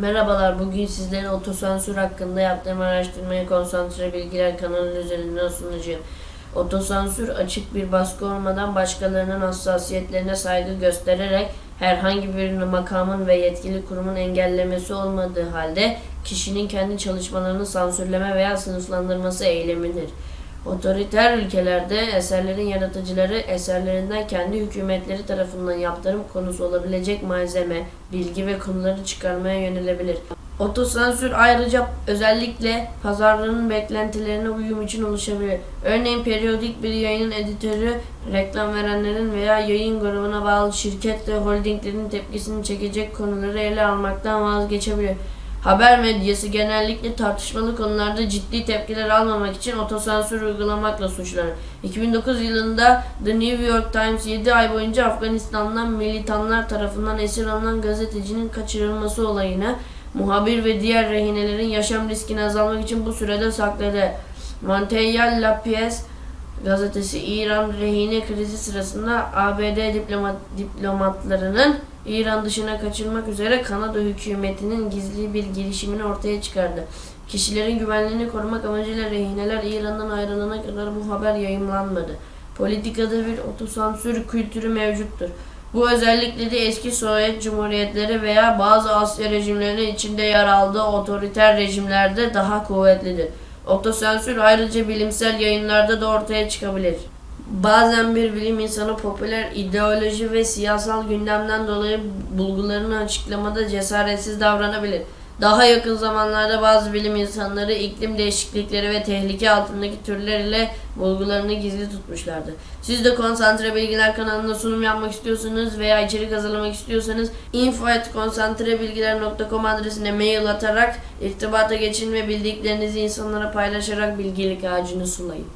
Merhabalar, bugün sizlere otosansür hakkında yaptığım araştırmayı konsantre bilgiler kanalı üzerinden sunacağım. Otosansür açık bir baskı olmadan başkalarının hassasiyetlerine saygı göstererek herhangi bir makamın ve yetkili kurumun engellemesi olmadığı halde kişinin kendi çalışmalarını sansürleme veya sınıflandırması eylemidir. Otoriter ülkelerde eserlerin yaratıcıları eserlerinden kendi hükümetleri tarafından yaptırım konusu olabilecek malzeme, bilgi ve konuları çıkarmaya yönelebilir. Otosansür ayrıca özellikle pazarlığın beklentilerine uyum için oluşabilir. Örneğin periyodik bir yayının editörü reklam verenlerin veya yayın grubuna bağlı şirket ve holdinglerin tepkisini çekecek konuları ele almaktan vazgeçebilir. Haber medyası genellikle tartışmalı konularda ciddi tepkiler almamak için otosansür uygulamakla suçlanır. 2009 yılında The New York Times 7 ay boyunca Afganistan'dan militanlar tarafından esir alınan gazetecinin kaçırılması olayını muhabir ve diğer rehinelerin yaşam riskini azalmak için bu sürede sakladı. Monteil La Pièce gazetesi İran rehine krizi sırasında ABD diploma, diplomatlarının İran dışına kaçırmak üzere Kanada hükümetinin gizli bir girişimini ortaya çıkardı. Kişilerin güvenliğini korumak amacıyla rehineler İran'dan ayrılana kadar bu haber yayımlanmadı. Politikada bir otosansür kültürü mevcuttur. Bu özellikle de eski Sovyet Cumhuriyetleri veya bazı Asya rejimlerinin içinde yer aldığı otoriter rejimlerde daha kuvvetlidir. Otosansür ayrıca bilimsel yayınlarda da ortaya çıkabilir. Bazen bir bilim insanı popüler ideoloji ve siyasal gündemden dolayı bulgularını açıklamada cesaretsiz davranabilir. Daha yakın zamanlarda bazı bilim insanları iklim değişiklikleri ve tehlike altındaki türler ile bulgularını gizli tutmuşlardı. Siz de Konsantre Bilgiler kanalında sunum yapmak istiyorsanız veya içerik hazırlamak istiyorsanız info.konsantrebilgiler.com adresine mail atarak irtibata geçin ve bildiklerinizi insanlara paylaşarak bilgilik ağacını sulayın.